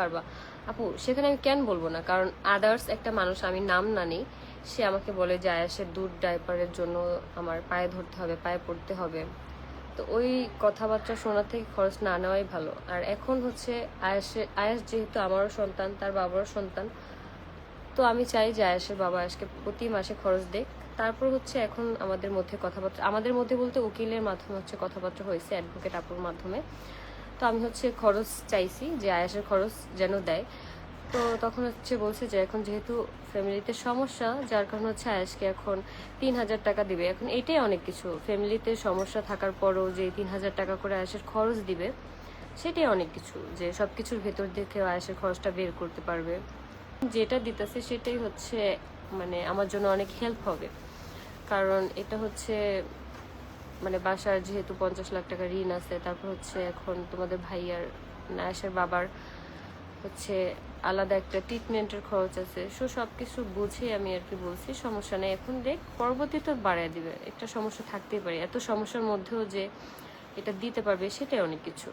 পারবা। আপু, সেখানে আমি কেন বলব না? কারণ আদার্স একটা মানুষ, আমি নাম না নিই, সে আমাকে বলে যে আয়াসের দুধ ডাইপারের জন্য আমার পায়ে ধরতে হবে, পায়ে পড়তে হবে। তো ওই কথাবার্তা শোনার থেকে খরচ না নেওয়াই ভালো। আর এখন হচ্ছে আয়াসের, আয়াস যেহেতু আমারও সন্তান, তার বাবারও সন্তান, তো আমি চাই যে আয়াসের বাবা আয়াসকে প্রতি মাসে খরচ দেখ তারপর হচ্ছে এখন আমাদের মধ্যে কথাবার্তা, আমাদের মধ্যে বলতে উকিলের মাধ্যমে হচ্ছে কথাবার্তা হয়েছে অ্যাডভোকেট আপুর মাধ্যমে। তো আমি হচ্ছে খরচ চাইছি যে আয়াসের খরচ যেন দেয়। তো তখন হচ্ছে বলছে যে এখন যেহেতু ফ্যামিলিতে সমস্যা, যার কারণে হচ্ছে আয়াসকে এখন তিন হাজার টাকা দিবে। এখন এটাই অনেক কিছু। ফ্যামিলিতে সমস্যা থাকার পরও যে তিন হাজার টাকা করে আয়াসের খরচ দিবে, সেটাই অনেক কিছু। যে সব কিছুর ভেতর দেখে আয়াসের খরচটা বের করতে পারবে। যেটা দিতেছে সেটাই হচ্ছে মানে আমার জন্য অনেক হেল্প হবে। কারণ এটা হচ্ছে মানে বাসার যেহেতু পঞ্চাশ লাখ টাকা ঋণ আছে, তারপর হচ্ছে এখন তোমাদের ভাইয়ার নায়াসের বাবার হচ্ছে আলাদা একটা ট্রিটমেন্টের খরচ আছে। সো সব কিছু বুঝে আমি আর কি বলছি, সমস্যা নেই। এখন দেখ, পরবর্তী তো বাড়ায় দিবে। একটা সমস্যা থাকতেই পারে। এত সমস্যার মধ্যেও যে এটা দিতে পারবে, সেটাই অনেক কিছু।